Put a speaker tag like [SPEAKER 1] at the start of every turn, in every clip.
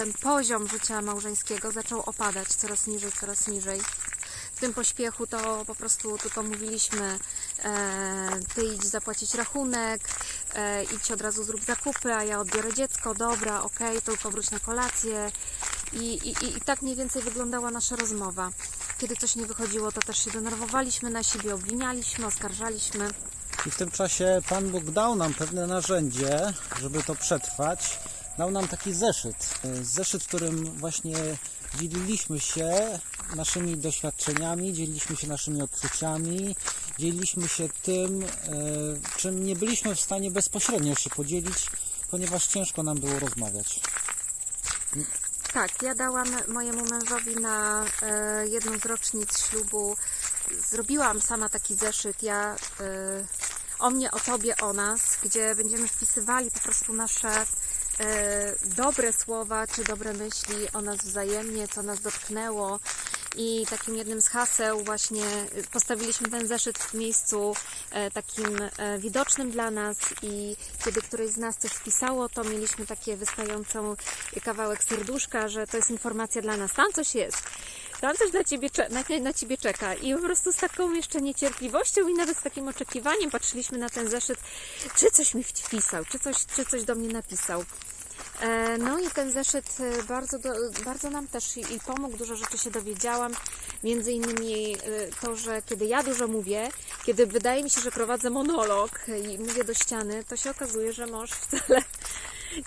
[SPEAKER 1] ten poziom życia małżeńskiego zaczął opadać coraz niżej, coraz niżej. W tym pośpiechu to po prostu tylko mówiliśmy, e, ty idź zapłacić rachunek, e, idź od razu zrób zakupy, a ja odbiorę dziecko, dobra, okej, tylko wróć na kolację. I, i- I tak mniej więcej wyglądała nasza rozmowa. Kiedy coś nie wychodziło, to też się denerwowaliśmy na siebie, obwinialiśmy, oskarżaliśmy.
[SPEAKER 2] I w tym czasie Pan Bóg dał nam pewne narzędzie, żeby to przetrwać. Dał nam taki zeszyt. E, Zeszyt, w którym właśnie dzieliliśmy się naszymi doświadczeniami, dzieliliśmy się naszymi odczuciami, dzieliliśmy się tym, e, czym nie byliśmy w stanie bezpośrednio się podzielić, ponieważ ciężko nam było rozmawiać.
[SPEAKER 1] Tak, ja dałam mojemu mężowi na e, jedną z rocznic ślubu. Zrobiłam sama taki zeszyt. Ja o mnie, o tobie, o nas, gdzie będziemy wpisywali po prostu nasze dobre słowa czy dobre myśli o nas wzajemnie, co nas dotknęło. I takim jednym z haseł właśnie postawiliśmy ten zeszyt w miejscu e, takim e, widocznym dla nas i kiedy któreś z nas coś wpisało, to mieliśmy takie wystającą kawałek serduszka, że to jest informacja dla nas. Tam coś jest. Tam coś dla ciebie, na, na ciebie czeka. I po prostu z taką jeszcze niecierpliwością i nawet z takim oczekiwaniem patrzyliśmy na ten zeszyt, czy coś mi wpisał, czy coś, czy coś do mnie napisał. E, No i ten zeszyt e, bardzo, do, bardzo nam też i, i pomógł, dużo rzeczy się dowiedziałam. Między innymi e, to, że kiedy ja dużo mówię, kiedy wydaje mi się, że prowadzę monolog i mówię do ściany, to się okazuje, że mąż wcale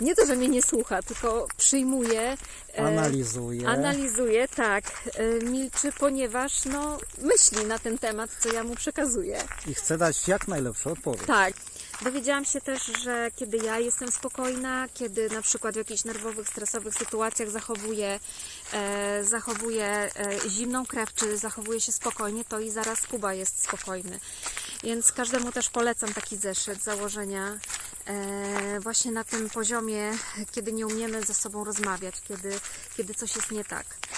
[SPEAKER 1] nie to, że mnie nie słucha, tylko przyjmuje, e,
[SPEAKER 2] Analizuję.
[SPEAKER 1] analizuje, tak, e, milczy, ponieważ no, myśli na ten temat, co ja mu przekazuję.
[SPEAKER 2] I chcę dać jak najlepszą odpowiedź.
[SPEAKER 1] Tak. Dowiedziałam się też, że kiedy ja jestem spokojna, kiedy na przykład w jakichś nerwowych, stresowych sytuacjach zachowuję, e, zachowuję e, zimną krew, czy zachowuję się spokojnie, to i zaraz Kuba jest spokojny. Więc każdemu też polecam taki zeszyt założenia e, właśnie na tym poziomie, kiedy nie umiemy ze sobą rozmawiać, kiedy, kiedy coś jest nie tak.